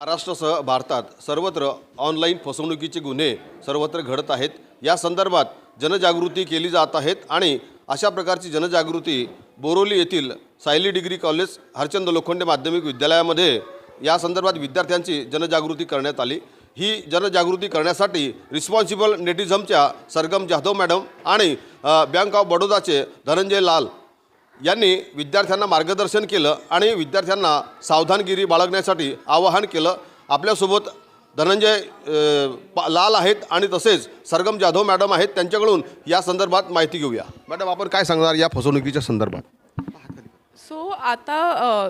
महाराष्ट्रासह भारतात सर्वत्र ऑनलाईन फसवणुकीचे गुन्हे सर्वत्र घडत आहेत. या संदर्भात जनजागृती केली जात आहेत आणि अशा प्रकारची जनजागृती बोरोली येथील सायली डिग्री कॉलेज हरचंद लोखंडे माध्यमिक विद्यालयामध्ये या संदर्भात विद्यार्थ्यांची जनजागृती करण्यात आली. ही जनजागृती करण्यासाठी रिस्पॉन्सिबल नेटिझमच्या सरगम जाधव मॅडम आणि बँक ऑफ बडोदाचे धनंजय लाल यांनी विद्यार्थ्यांना मार्गदर्शन केलं आणि विद्यार्थ्यांना सावधानगिरी बाळगण्यासाठी आवाहन केलं. आपल्यासोबत धनंजय पा- लाल आहेत आणि तसेच सरगम जाधव मॅडम आहेत. त्यांच्याकडून या संदर्भात माहिती घेऊया. मॅडम आपण काय सांगणार या फसवणुकीच्या संदर्भात? सो आता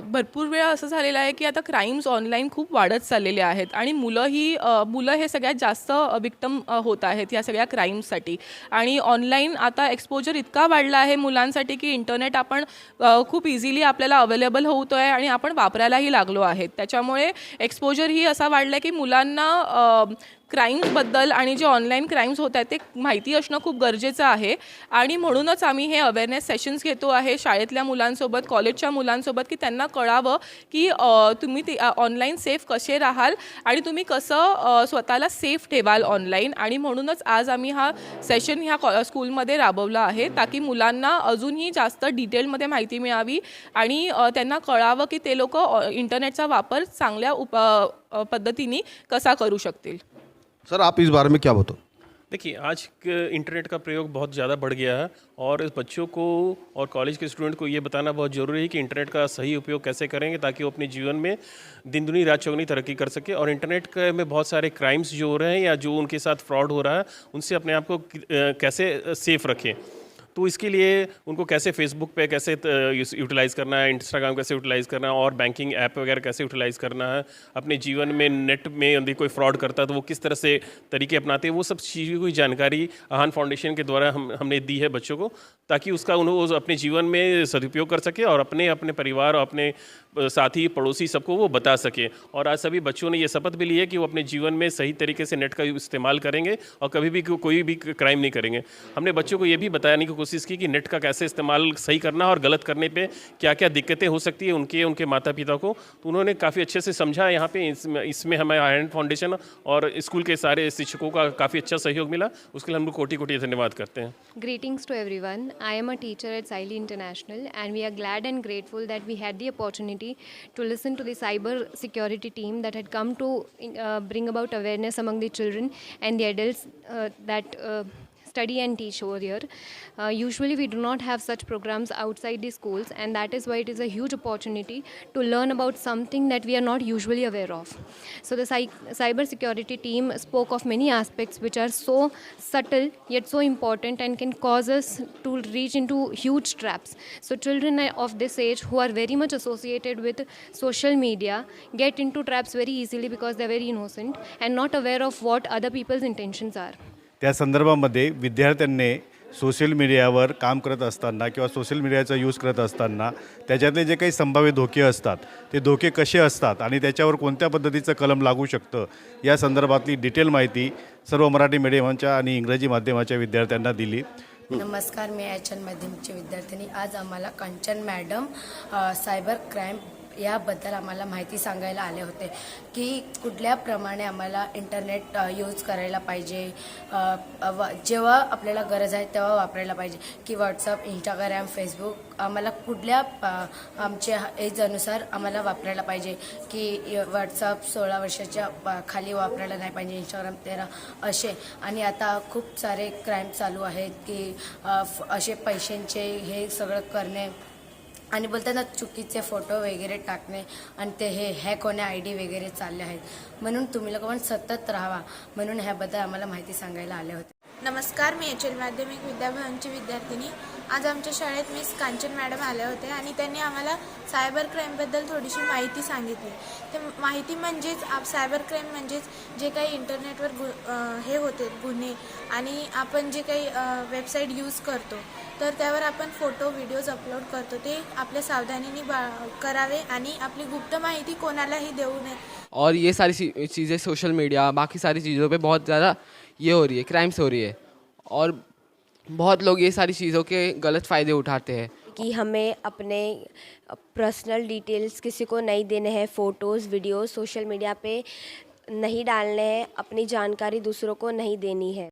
भरपूर वेळा असं झालेलं आहे की आता क्राईम्स ऑनलाईन खूप वाढत चाललेले आहेत आणि मुलं ही मुलं हे सगळ्यात जास्त विक्टम होत आहेत या सगळ्या क्राईम्ससाठी आणि ऑनलाईन आता एक्सपोजर इतका वाढला आहे मुलांसाठी की इंटरनेट आपण खूप इझिली आपल्याला अवेलेबल होतो आहे आणि आपण वापरायलाही लागलो आहेत. त्याच्यामुळे एक्सपोजर ही असा वाढला आहे की मुलांना क्राईम्सबद्दल आणि जे ऑनलाईन क्राईम्स होत आहेत ते माहिती असणं खूप गरजेचं आहे. आणि म्हणूनच आम्ही हे अवेअरनेस सेशन्स घेतो आहे शाळेतल्या मुलांसोबत कॉलेजच्या मुलांसोबत की त्यांना कळावं की तुम्ही ते ऑनलाईन सेफ कसे राहाल आणि तुम्ही कसं स्वतःला सेफ ठेवाल ऑनलाईन आणि म्हणूनच आज आम्ही हा सेशन ह्या कॉ स्कूलमध्ये राबवला आहे ताकी मुलांना अजूनही जास्त डिटेलमध्ये माहिती मिळावी आणि त्यांना कळावं की ते लोक इंटरनेटचा वापर चांगल्या उप पद्धतीने कसा करू शकतील. सर, आप इस बारे में क्या बताओ? देखिए, आज इंटरनेट का प्रयोग बहुत ज़्यादा बढ़ गया है और इस बच्चों को और कॉलेज के स्टूडेंट को ये बताना बहुत ज़रूरी है कि इंटरनेट का सही उपयोग कैसे करेंगे ताकि वो अपने जीवन में दिन दुनी रात चौगनी तरक्की कर सके और इंटरनेट के में बहुत सारे क्राइम्स जो हो रहे हैं या जो उनके साथ फ्रॉड हो रहा है, उनसे अपने आप को कैसे सेफ़ रखें। तो इसके लिए उनको कैसे फेसबुक पे कैसे यूटिलाइज़ करना है इंस्टाग्राम कैसे यूटिलाइज़ करना है, और बैंकिंग ऐप वगैरह कैसे यूटिलाइज़ करना है, अपने जीवन में नेट में यदि कोई फ्रॉड करता है तो वो किस तरह से तरीके अपनाते हैं, वो सब चीज़ों की जानकारी आहान फाउंडेशन के द्वारा हम, हमने दी है बच्चों को, ताकि उसका उन्होंने अपने जीवन में सदुपयोग कर सके और अपने अपने परिवार और अपने साथी, पड़ोसी सबको वो बता सके। और आज सभी बच्चों ने ये शपथ भी ली है कि वो अपने जीवन में सही तरीके से नेट का इस्तेमाल करेंगे और कभी भी को- कोई भी क्राइम नहीं करेंगे। हमने बच्चों को ये भी बताने की कोशिश कोशिश की कि नेट का कैसे इस्तेमाल सही करना और गलत करने पे क्या क्या दिक्कतें हो सकती है उनके उनके माता पिता को। तो उन्होंने काफ़ी अच्छे से समझा यहाँ पे, इसमें हमें आयरन फाउंडेशन और स्कूल के सारे शिक्षकों का काफ़ी अच्छा सहयोग मिला। उसके लिए हम लोग कोटी कोटी धन्यवाद करते हैं। Greetings to everyone I am a teacher at Sayali international and we are glad and grateful that we had the opportunity to listen to the cyber security team that had come to bring about awareness among the children and the adult that study and teach over here. Uh, usually, we do not have such programs outside the schools, and that is why it is a huge opportunity to learn about something that we are not usually aware of. So, the cy- cyber security team spoke of many aspects which are so subtle yet so important and can cause us to reach into huge traps. So, children of this age who are very much associated with social media get into traps very easily because they're very innocent and not aware of what other people's intentions are. त्या संदर्भामध्ये विद्यार्थ्यांनी social मीडियावर काम करत असताना किंवा social मीडियाचा use करत असताना त्याच्यातले जे काही संभाव्य धोके असतात ते धोके कसे असतात आणि त्याच्यावर कोणत्या पद्धतीचं कलम लागू शकतं या संदर्भातली डिटेल माहिती सर्व मराठी मीडियमांच्या आणि इंग्रजी माध्यमाच्या विद्यार्थ्यांना दिली. नमस्कार मी एच एन माध्यमची विद्यार्थ्यांनी आज आम्हाला कंचन मॅडम सायबर क्राईम याबद्दल आम्हाला माहिती सांगायला आले होते की कुठल्याप्रमाणे आम्हाला इंटरनेट यूज करायला पाहिजे. व जेव्हा आपल्याला गरज आहे तेव्हा वापरायला पाहिजे. की व्हॉट्सअप इंस्टाग्राम फेसबुक आम्हाला कुठल्या आमच्या एजनुसार आम्हाला वापरायला पाहिजे. की व्हॉट्सअप सोळा वर्षाच्या खाली वापरायला नाही पाहिजे इंस्टाग्राम तेरा असे. आणि आता खूप सारे क्राईम चालू आहेत की असे पैशांचे हे सगळं करणे आणि बोलतात ना चुकीचे फोटो वगैरे टाकणे आणि ते हे हॅक होणे आय डी वगैरे चालले आहेत. म्हणून तुम्ही लोक पण सतत राहावा. म्हणून ह्याबद्दल आम्हाला माहिती सांगायला आले होते. नमस्कार मी एच एल माध्यमिक विद्याभवनची विद्यार्थिनी. आज आमच्या शाळेत मिस कांचन मॅडम आल्या होत्या आणि त्यांनी आम्हाला सायबर क्राईमबद्दल थोडीशी माहिती सांगितली. ते माहिती म्हणजेच आप सायबर क्राईम म्हणजेच जे काही इंटरनेटवर गु हे होते गुन्हे आणि आपण जे काही वेबसाईट यूज करतो तर त्यावर आपण फोटो व्हिडिओज अपलोड करतो. ते आपल्या सावधानीने बा करावे आणि आपली गुप्त माहिती कोणालाही देऊ नये. और ये सारी चीज़ें सोशल मीडिया बाकी सारी चीज़ों पे बहुत ज़्यादा ये हो रही है क्राइम्स हो रही है। और बहुत लोग ये सारी चीज़ों के गलत फ़ायदे उठाते हैं। कि हमें अपने पर्सनल डिटेल्स किसी को नहीं देने हैं फ़ोटोज़ वीडियोस सोशल मीडिया पे नहीं डालने हैं, अपनी जानकारी दूसरों को नहीं देनी है।